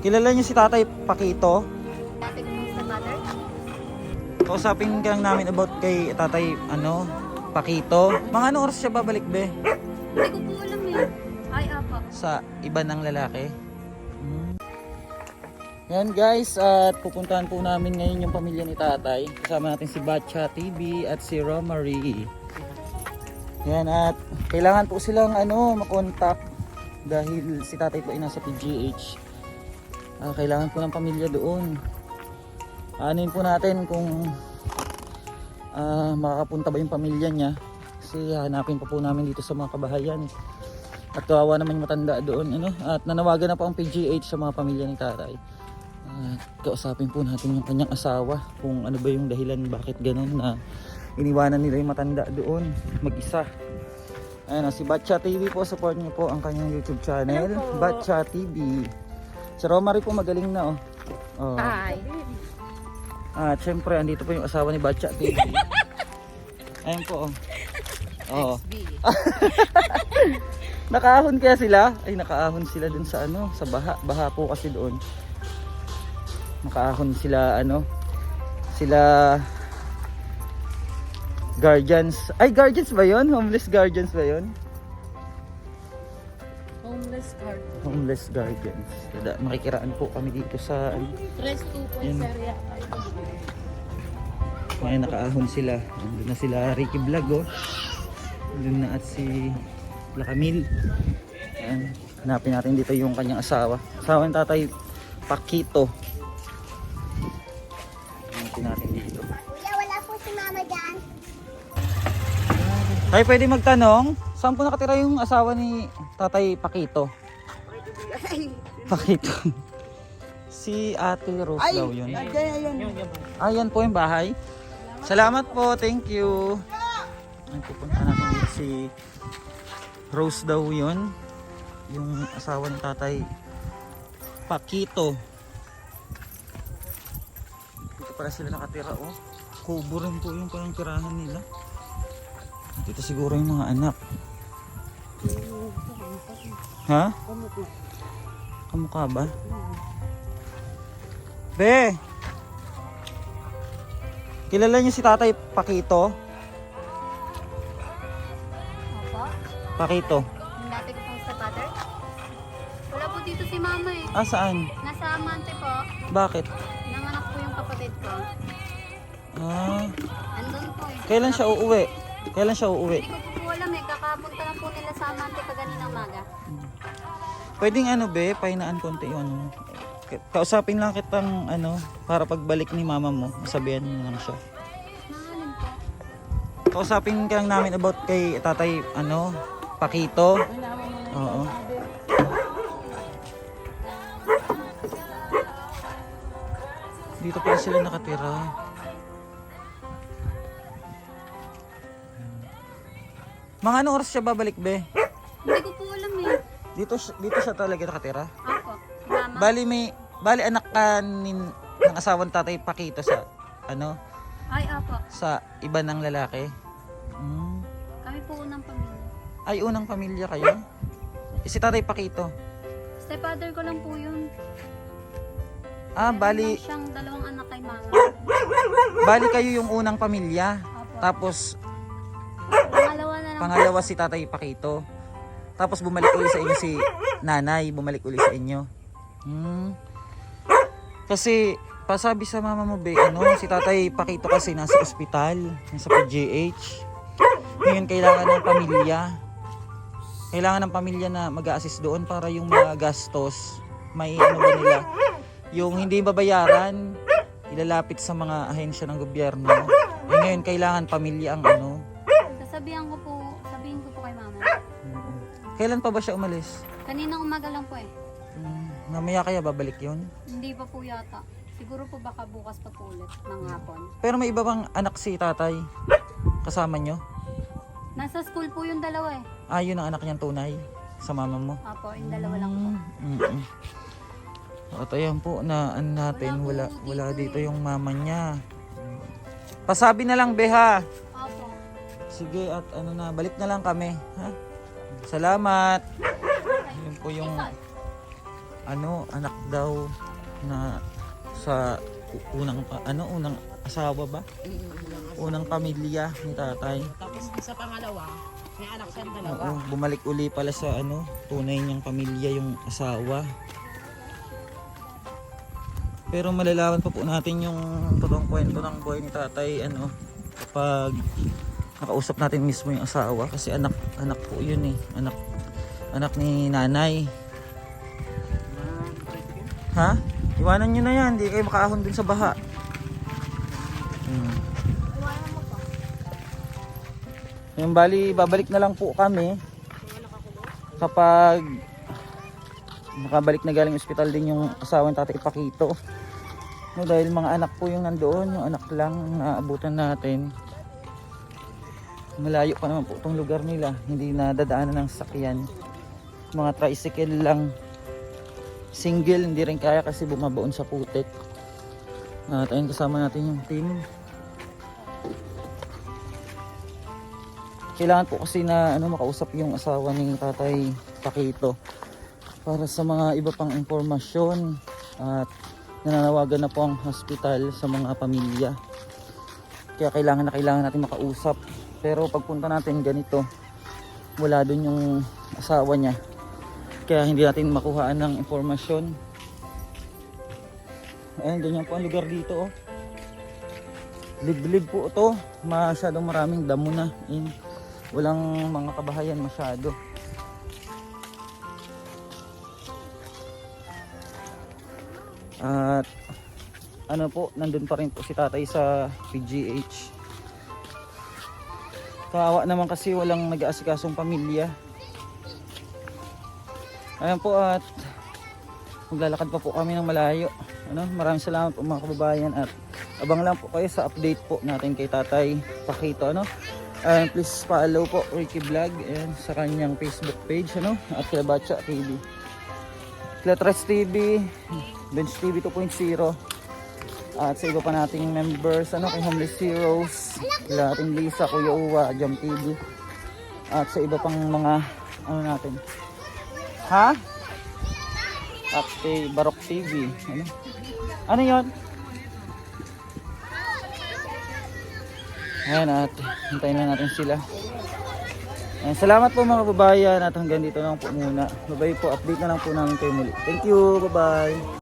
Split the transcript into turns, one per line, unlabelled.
Kilala niyo si Tatay Pakito? Kausapin ka lang namin about kay Tatay, ano, Pakito. Mga ano oras siya babalik, be?
Hindi ko po alam eh. Ay, apa.
Sa iba ng lalaki? Hmm. Yan guys, at pupuntahan po namin ngayon yung pamilya ni Tatay. Kasama natin si Batcha TV at si Romary. Yan at kailangan po silang ano, makontak dahil si Tatay po ay nasa PGH. Ah, kailangan po ng pamilya doon. Anuin po natin kung ah, makakapunta ba yung pamilya niya. Kasi hanapin pa po namin dito sa mga kabahayan. At kawawa naman yung matanda doon. Ano? At nanawagan na po ang PGH sa mga pamilya ni Tatay. At kausapin po natin yung kanyang asawa kung ano ba yung dahilan bakit ganun na iniwanan nila yung matanda doon mag-isa. Ayan, ah, si Batcha TV po, support niyo po ang kanyang YouTube channel. Batcha TV. Si Romary po magaling na oh. oh.
Hi.
At syempre, andito po yung asawa ni Batcha TV. Ayan po oh. Oo. Nakaahon kaya sila? Ay, nakaahon sila dun sa ano, sa baha. Baha po kasi doon. Nakaahon sila ano, sila guardians. Ay, guardians ba yon? Homeless guardians ba yon?
Homeless card.
Homeless guardians. Kada makikiraan po kami dito sa
Tres 2 po
Yan.
area.
Ngayon nakaahon sila. Doon na sila Ricky Vlog oh. Doon na at si La Camille. Ayan. Hanapin natin dito yung kanyang asawa. Asawa ng tatay Pakito. Hanapin natin dito.
Kuya, wala po si mama dyan.
Ay, pwede magtanong, saan po nakatira yung asawa ni tatay Pakito? Pakito. si Ate Rose daw yun. Ayan po yung bahay. Salamat po, thank you. Ay, pupunta natin dito si Rose daw yun. Yung asawa ni tatay Pakito. Dito pala sila nakatira oh. Kubo rin po yung parang tirahan nila. Dito siguro yung mga anak. Ha? Kamukha ba? Be! Kilala niyo si Tatay Pakito?
Apa.
Pakito.
Yung dati ko pong sa mother. Wala po dito si mama eh.
Ah, saan?
Nasa Amante po.
Bakit?
Nanganak po yung kapatid ko.
Ah,
Andun po eh.
kailan siya uuwi? Kailan siya uuwi?
Hindi ko po alam eh. Kakapunta lang po nila sa Amante kaganina maga.
Pwedeng ano be, pahinaan konti yung ano. Ka- Kausapin lang kitang ano, para pagbalik ni mama mo, sabihan mo lang siya.
Po.
Kausapin ka lang namin about kay tatay, ano, Pakito. Oo. Dito pala sila nakatira. Mga anong oras siya babalik, be?
Hindi ko po alam eh.
Dito, dito siya talaga nakatira?
Ako. Mama.
Bali may, bali anak ka nin, ng asawang tatay Pakito sa, ano,
Ay, apo.
sa iba ng lalaki. Hmm.
Kami po unang pamilya.
Ay, unang pamilya kayo? Eh, Si tatay Pakito.
Stepfather ko lang po yun.
Ah,
Meron
bali,
lang siyang dalawang anak kay mama.
bali kayo yung unang pamilya.
Apo.
Tapos,
Pangalawa
si tatay Pakito. Tapos bumalik uli sa inyo si nanay, bumalik uli sa inyo. Hmm. Kasi, pasabi sa mama mo, be, ano, si tatay Pakito kasi nasa ospital, nasa PGH. Ngayon, kailangan ng pamilya. Kailangan ng pamilya na mag-assist doon para yung mga gastos, may ano ba nila, yung hindi babayaran, ilalapit sa mga ahensya ng gobyerno. Eh, ngayon, kailangan pamilya ang ano.
Sasabihan ko po, mama.
Kailan pa ba siya umalis?
Kaninang umaga lang po eh.
Hmm, mamaya kaya babalik yon.
Hindi pa po yata. Siguro po baka bukas pa po ulit ng hapon.
Pero may iba bang anak si tatay? Kasama nyo?
Nasa school po yung dalawa eh.
Ah, yun ang anak niyang tunay sa mama mo.
Apo, yung dalawa lang po.
Mm-mm. At ayan po na ano natin, wala,
Wala po
wala
dito
dito yung mama niya. Pasabi na lang, Beha. Sige, at ano na, balik na lang kami. Ha? Salamat. Yun po yung ano, anak daw na sa unang ano unang asawa ba? Unang pamilya ni tatay.
Tapos sa pangalawa, may anak siyang dalawa.
Oo, bumalik uli pala sa ano, tunay niyang pamilya yung asawa. Pero malalaman pa po natin yung totoong kwento ng buhay ni tatay ano kapag nakausap natin mismo yung asawa kasi anak anak po yun eh. Anak anak ni nanay. Ha? Iwanan nyo na yan. Hindi kayo makaahon dun sa baha. Hmm. yung bali babalik na lang po kami. Kapag nakabalik na galing ospital din yung asawa ng tatay Pakito. No, dahil mga anak po yung nandoon yung anak lang na abutan natin malayo pa naman po itong lugar nila. Hindi na dadaanan ng sakyan. Mga tricycle lang. Single hindi rin kaya kasi bumabaon sa putik. At ayun kasama natin yung team. Kailangan po kasi na ano makausap yung asawa ni tatay Pakito para sa mga iba pang impormasyon at nananawagan na po ang hospital sa mga pamilya. Kaya kailangan na kailangan natin makausap pero pagpunta natin ganito wala dun yung asawa niya. Kaya hindi natin makuhaan ng impormasyon. Ayun ganyan po ang lugar dito oh. Liblib po ito masyadong maraming damo na in. Walang mga kabahayan masyado. At ano po nandun pa rin po si tatay sa PGH kawawa naman kasi walang nag-aasikasong pamilya. Ayan po at maglalakad pa po kami ng malayo. Ano, maraming salamat po mga kababayan. At abang lang po kayo sa update po natin kay tatay Pakito ano? And please follow po Ricky Vlog and sa kanyang Facebook page ano? At kay Batcha TV. Kletres TV, Bench TV 2.0 at sa iba pa nating members ano kay Homeless Heroes, kila ating Lisa, Kuya Uwa, Jam TV at sa iba pang mga ano natin. Ha? At kay Barok TV. Ano? Ano 'yon? Ayan at hintayin na natin sila. Ayan, salamat po mga kababayan at hanggang dito lang po muna. Bye-bye po. Update na lang po namin kayo muli. Thank you. Bye-bye.